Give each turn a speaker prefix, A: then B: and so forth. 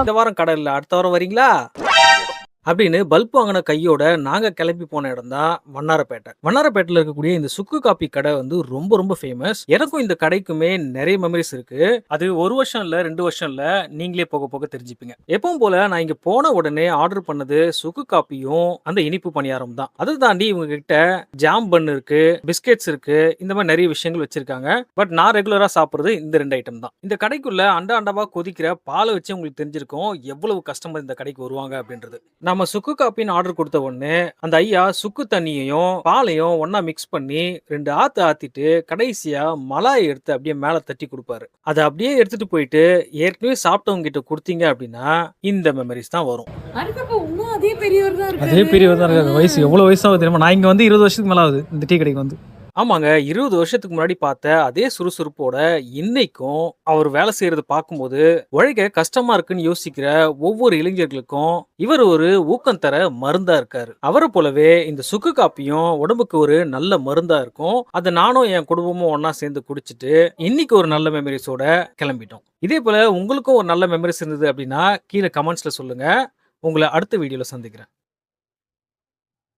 A: இந்த வாரம் கடை இல்ல அடுத்த வாரம் வரீங்களா? அப்படின்னு பல்ப் வாங்கின கையோட நாங்கள் கிளம்பி போன இடம் தான் வண்ணாரப்பேட்டை. வண்ணாரப்பேட்டையில் இருக்கக்கூடிய இந்த சுக்கு காப்பி கடை வந்து ரொம்ப ரொம்ப ஃபேமஸ் எனக்கும் இந்த கடைக்குமே நிறைய மெமரிஸ் இருக்கு. அது ஒரு வருஷம் இல்லை ரெண்டு வருஷம் இல்லை நீங்களே போக போக தெரிஞ்சுப்பீங்க. எப்பவும் போல நான் இங்கே போன உடனே ஆர்டர் பண்ணது சுக்கு காப்பியும் அந்த இனிப்பு பணியாரம் தான். அதை தாண்டி இவங்க கிட்ட ஜாம் பன் இருக்கு பிஸ்கெட்ஸ் இருக்கு இந்த மாதிரி நிறைய விஷயங்கள் வச்சிருக்காங்க. பட் நான் ரெகுலராக சாப்பிட்றது இந்த ரெண்டு ஐட்டம் தான். இந்த கடைக்குள்ள அண்டா அண்டாவா கொதிக்கிற பாலை வச்சு உங்களுக்கு தெரிஞ்சிருக்கும் எவ்வளவு கஸ்டமர் இந்த கடைக்கு வருவாங்க அப்படின்றது. நம்ம சுக்கு காப்பின்னு ஆர்டர் கொடுத்த உடனே அந்த ஐயா சுக்கு தண்ணியையும் பாலையும் ஒண்ணா மிக்ஸ் பண்ணி ரெண்டு ஆத்து ஆத்திட்டு கடைசியா மலாயை எடுத்து அப்படியே மேல தட்டி கொடுப்பாரு. அதை அப்படியே எடுத்துட்டு போயிட்டு ஏற்கனவே சாப்பிட்டவங்க கிட்ட கொடுத்தீங்க அப்படின்னா இந்த மெமரிஸ் தான் வரும்.
B: அதே பெரியவர் தான்
C: அதே பெரியவர் தான் இருக்காரு. வயசு எவ்வளோ வயசாகுது தெரியுமா? நான் இங்கே வந்து இருபது வருஷத்துக்கு மேலே ஆகுது இந்த டீ கடைக்கு வந்து.
A: ஆமாங்க. இருபது வருஷத்துக்கு முன்னாடி பார்த்த அதே சுறுசுறுப்போட இன்னைக்கும் அவர் வேலை செய்யறது பார்க்கும்போது உழைக்க கஷ்டமா இருக்குன்னு யோசிக்கிற ஒவ்வொரு இளைஞர்களுக்கும் இவர் ஒரு ஊக்கம் தர மருந்தா இருக்காரு. அவரை போலவே இந்த சுக்கு காப்பியும் உடம்புக்கு ஒரு நல்ல மருந்தா இருக்கும். அதை நானும் என் குடும்பமும் ஒண்ணா சேர்ந்து குடிச்சிட்டு இன்னைக்கு ஒரு நல்ல மெமரிஸோட கிளம்பிட்டோம். இதே போல உங்களுக்கும் ஒரு நல்ல மெமரிஸ் இருந்தது அப்படின்னா கீழே கமெண்ட்ஸ்ல சொல்லுங்க. உங்களை அடுத்த வீடியோல சந்திக்கிறேன்.